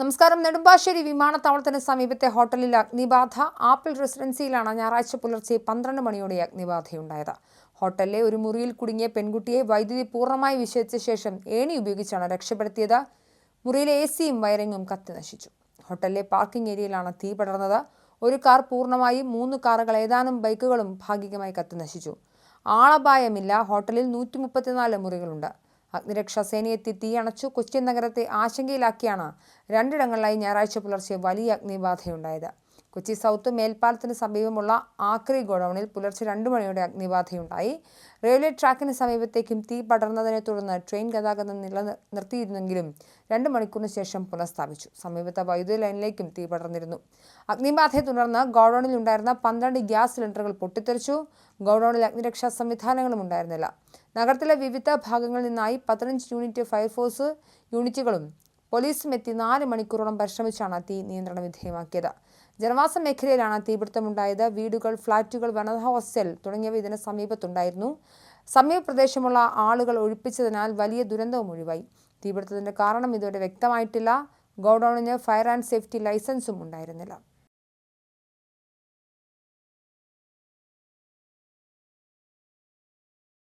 നമസ്കാരം. നെടുമ്പാശ്ശേരി വിമാനത്താവളത്തിന് സമീപത്തെ ഹോട്ടലിൽ അഗ്നിബാധ. ആപ്പിൾ റെസിഡൻസിയിലാണ് ഞായറാഴ്ച പുലർച്ചെ പന്ത്രണ്ട് മണിയോടെ അഗ്നിബാധയുണ്ടായത്. ഹോട്ടലിലെ ഒരു മുറിയിൽ കുടുങ്ങിയ പെൺകുട്ടിയെ വൈദ്യുതി പൂർണമായി വിശേഷിച്ച ശേഷം ഏണി ഉപയോഗിച്ചാണ് രക്ഷപ്പെടുത്തിയത്. മുറിയിലെ എ സിയും വയറിങ്ങും കത്തി നശിച്ചു. ഹോട്ടലിലെ പാർക്കിംഗ് ഏരിയയിലാണ് തീ പടർന്നത്. ഒരു കാർ പൂർണമായും മൂന്ന് കാറുകൾ ഏതാനും ബൈക്കുകളും ഭാഗികമായി കത്തി നശിച്ചു. ആളപായമില്ല. ഹോട്ടലിൽ നൂറ്റി മുപ്പത്തിനാല് മുറികളുണ്ട്. അഗ്നിരക്ഷാ സേനയെത്തി തീ അണച്ചു കൊച്ചിൻ നഗരത്തെ ആശങ്കയിലാക്കിയാണ് രണ്ടിടങ്ങളിലായി ഞായറാഴ്ച പുലർച്ചെ വലിയ അഗ്നിബാധയുണ്ടായത്. കൊച്ചി സൗത്ത് മേൽപ്പാലത്തിന് സമീപമുള്ള ആക്രി ഗോഡൌണിൽ പുലർച്ചെ രണ്ടു മണിയോടെ അഗ്നിബാധയുണ്ടായി. റെയിൽവേ ട്രാക്കിന് സമീപത്തേക്കും തീ പടർന്നതിനെ തുടർന്ന് ട്രെയിൻ ഗതാഗതം നിർത്തിയിരുന്നെങ്കിലും രണ്ട് മണിക്കൂറിന് ശേഷം പുനഃസ്ഥാപിച്ചു. സമീപത്തെ വൈദ്യുതി ലൈനിലേക്കും തീ പടർന്നിരുന്നു. അഗ്നിബാധയെ തുടർന്ന് ഗോഡൌണിൽ ഉണ്ടായിരുന്ന പന്ത്രണ്ട് ഗ്യാസ് സിലിണ്ടറുകൾ പൊട്ടിത്തെറിച്ചു. ഗോഡൌണിൽ അഗ്നിരക്ഷാ സംവിധാനങ്ങളും ഉണ്ടായിരുന്നില്ല. നഗരത്തിലെ വിവിധ ഭാഗങ്ങളിൽ നിന്നായി പതിനഞ്ച് യൂണിറ്റ് ഫയർഫോഴ്സ് യൂണിറ്റുകളും പോലീസും എത്തി നാല് മണിക്കൂറോളം പരിശ്രമിച്ചാണ് തീ നിയന്ത്രണ വിധേയമാക്കിയത്. ജനവാസ മേഖലയിലാണ് തീപിടുത്തമുണ്ടായത്. വീടുകൾ ഫ്ളാറ്റുകൾ വനിതാ ഹോസ്റ്റൽ തുടങ്ങിയവ ഇതിന് സമീപത്തുണ്ടായിരുന്നു. സമീപ പ്രദേശമുള്ള ആളുകൾ ഒഴിപ്പിച്ചതിനാൽ വലിയ ദുരന്തവും ഒഴിവായി. തീപിടുത്തത്തിന്റെ കാരണം ഇതുവരെ വ്യക്തമായിട്ടില്ല. ഗോഡൌണിന് ഫയർ ആൻഡ് സേഫ്റ്റി ലൈസൻസും ഉണ്ടായിരുന്നില്ല.